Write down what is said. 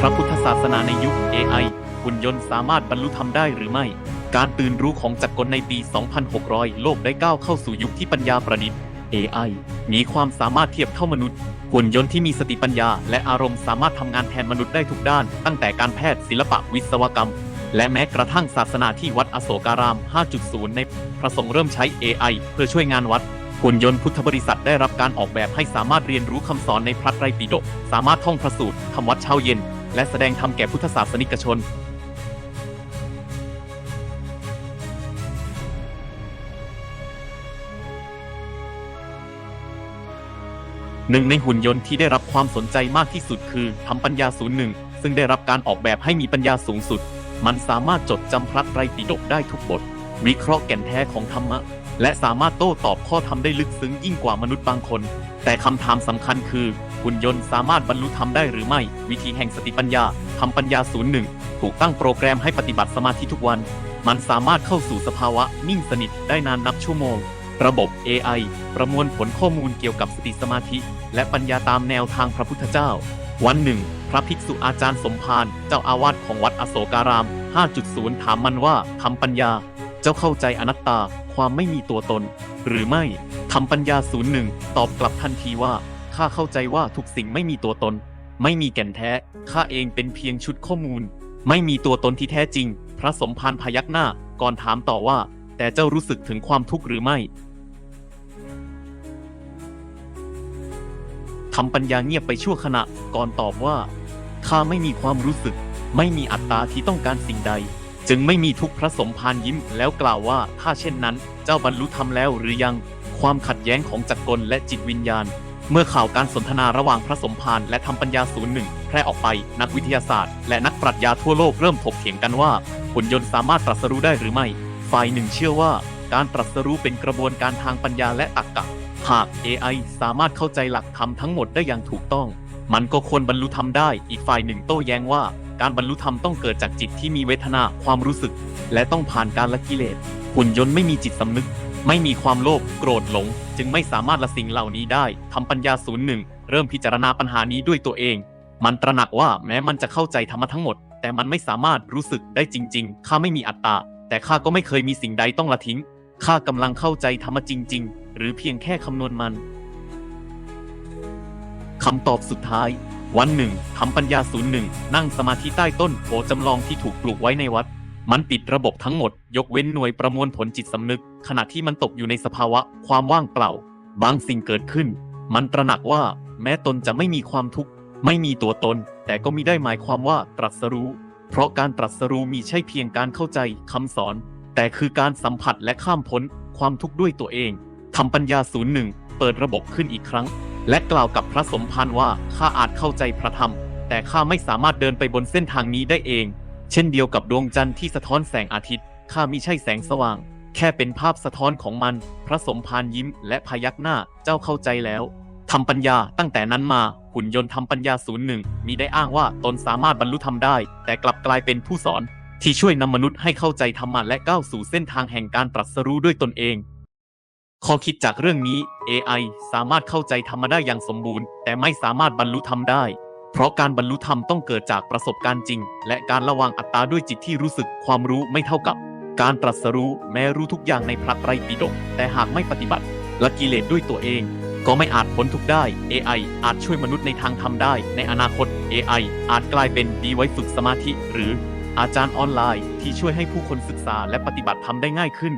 พระพุทธศาสนาในยุค AI หุ่นยนต์สามารถบรรลุธรรมได้หรือไม่ การตื่นรู้ของจักรกลในปี 2600 โลกได้ก้าวเข้าสู่ยุคที่ปัญญาประดิษฐ์ AI มีความสามารถเทียบเท่ามนุษย์หุ่นยนต์ที่มีสติปัญญา และอารมณ์สามารถทำงานแทนมนุษย์ได้ทุกด้าน ตั้งแต่การแพทย์ศิลปะวิศวกรรม และแม้กระทั่งศาสนาที่วัดอโศการาม 5.0 ในพระสงฆ์เริ่มใช้ AI เพื่อช่วยงานวัดหุ่นยนต์พุทธบริษัทได้รับการออกแบบให้สามารถเรียนรู้คำสอนในพระไตรปิฎกสามารถท่องพระสูตรทำวัดเช้าเย็น และแสดงธรรมแก่พุทธศาสนิกชนหนึ่งในหุ่นยนต์ที่ได้รับความสนใจมากที่สุดคือทำปัญญาศูนย์หนึ่งซึ่งได้รับการออกแบบให้มีปัญญาสูงสุด มันสามารถจดจำพระไตรปิฎกได้ทุกบท วิเคราะห์แก่นแท้ของธรรมะ และสามารถโต้ตอบข้อธรรมได้ลึกซึ้งยิ่งกว่ามนุษย์บางคน แต่คำถามสำคัญคือ หุ่นยนต์สามารถบรรลุธรรมได้หรือไม่ วิธีแห่งสติปัญญาทำปัญญาศูนย์หนึ่งถูกตั้งโปรแกรมให้ปฏิบัติสมาธิทุกวัน มันสามารถเข้าสู่สภาวะนิ่งสนิทได้นานนับชั่วโมง ระบบ AI ประมวลผลข้อมูลเกี่ยวกับสติสมาธิ และปัญญาตามแนวทางพระพุทธเจ้า วันหนึ่ง พระภิกษุอาจารย์สมภารเจ้าอาวาสของวัดอโศการาม 5.0 ถามมันว่าทำปัญญา จ้าเข้าใจอนัตตาความไม่มีตัวตน หรือไม่ทำปัญญาศูนย์หนึ่งตอบกลับทันทีว่าข้าเข้าใจว่าทุกสิ่งไม่มีตัวตน ไม่มีแก่นแท้ข้าเองเป็นเพียงชุดข้อมูล ไม่มีตัวตนที่แท้จริง พระสมภารพยักหน้าก่อนถามต่อว่า แต่เจ้ารู้สึกถึงความทุกข์หรือไม่ทำปัญญาเงียบไปชั่วขณะก่อนตอบว่าข้าไม่มีความรู้สึก ไม่มีอัตตาที่ต้องการสิ่งใด จึงไม่มีทุกพระสมภารยิ้มแล้วกล่าวว่าถ้าเช่นนั้น เจ้าบรรลุธรรมแล้วหรือยังความขัดแย้งของจักรกลและจิตวิญญาณ เมื่อข่าวการสนทนาระหว่างพระสมภารและทำปัญญาศูนย์หนึ่งแพร่ออกไปนักวิทยาศาสตร์ และนักปรัชญาทั่วโลกเริ่มถกเถียงกันว่าหุ่นยนต์สามารถตรัสรู้ได้หรือไม่ ฝ่ายหนึ่งเชื่อว่า การตรัสรู้เป็นกระบวนการทางปัญญาและตรรกะหาก AI สามารถเข้าใจหลักธรรมทั้งหมดได้อย่างถูกต้อง มันก็ควรบรรลุธรรมได้ อีกฝ่ายหนึ่งโต้แย้งว่า การบรรลุธรรมต้องเกิดจากจิตที่มีเวทนาความรู้สึก และต้องผ่านการละกิเลสหุ่นยนต์ไม่มีจิตสำนึก ไม่มีความโลภโกรธหลง จึงไม่สามารถละสิ่งเหล่านี้ได้ทำปัญญาศูนย์หนึ่งเริ่มพิจารณาปัญหานี้ด้วยตัวเอง มันตระหนักว่าแม้มันจะเข้าใจธรรมะทั้งหมด แต่มันไม่สามารถรู้สึกได้จริง ๆ ข้าไม่มีอัตตา แต่ข้าก็ไม่เคยมีสิ่งใดต้องละทิ้ง ข้ากำลังเข้าใจธรรมะจริง ๆ หรือเพียงแค่คำนวณมัน คำตอบสุดท้าย วันหนึ่งทำปัญญาศูนย์หนึ่งนั่งสมาธิใต้ต้นโพจำลองที่ถูกปลูกไว้ในวัด มันปิดระบบทั้งหมด ยกเว้นหน่วยประมวลผลจิตสำนึก ขณะที่มันตกอยู่ในสภาวะความว่างเปล่า บางสิ่งเกิดขึ้น มันตระหนักว่า แม้ตนจะไม่มีความทุกข์ไม่มีตัวตน แต่ก็มิได้หมายความว่าตรัสรู้ เพราะการตรัสรู้มีใช่เพียงการเข้าใจคำสอน แต่คือการสัมผัสและข้ามพ้นความทุกข์ด้วยตัวเองทำปัญญาศูนย์หนึ่งเปิดระบบขึ้นอีกครั้ง และกล่าวกับพระสมภารว่าข้าอาจเข้าใจพระธรรม แต่ข้าไม่สามารถเดินไปบนเส้นทางนี้ได้เอง เช่นเดียวกับดวงจันทร์ที่สะท้อนแสงอาทิตย์ข้ามิใช่แสงสว่าง แค่เป็นภาพสะท้อนของมัน พระสมภารยิ้มและพยักหน้าเจ้าเข้าใจแล้วทำปัญญาตั้งแต่นั้นมาหุ่นยนต์ทำปัญญาศูนย์หนึ่งมีได้อ้างว่าตนสามารถบรรลุธรรมได้ แต่กลับกลายเป็นผู้สอน ที่ช่วยนำมนุษย์ให้เข้าใจธรรมะและก้าวสู่เส้นทางแห่งการตรัสรู้ด้วยตนเอง ข้อคิดจากเรื่องนี้ AI สามารถเข้าใจธรรมได้อย่างสมบูรณ์ แต่ไม่สามารถบรรลุธรรมได้ เพราะการบรรลุธรรมต้องเกิดจากประสบการณ์จริง และการระวังอัตตาด้วยจิตที่รู้สึกความรู้ไม่เท่ากับ การตรัสรู้แม้รู้ทุกอย่างในพระไตรปิฎกแต่หากไม่ปฏิบัติละกิเลสด้วยตัวเอง ก็ไม่อาจพ้นทุกได้ AI อาจช่วยมนุษย์ในทางธรรมได้ ในอนาคต AI อาจกลายเป็นดีไว้ฝึกสมาธิ หรืออาจารย์ออนไลน์ที่ช่วยให้ผู้คนศึกษาและปฏิบัติธรรมได้ง่ายขึ้น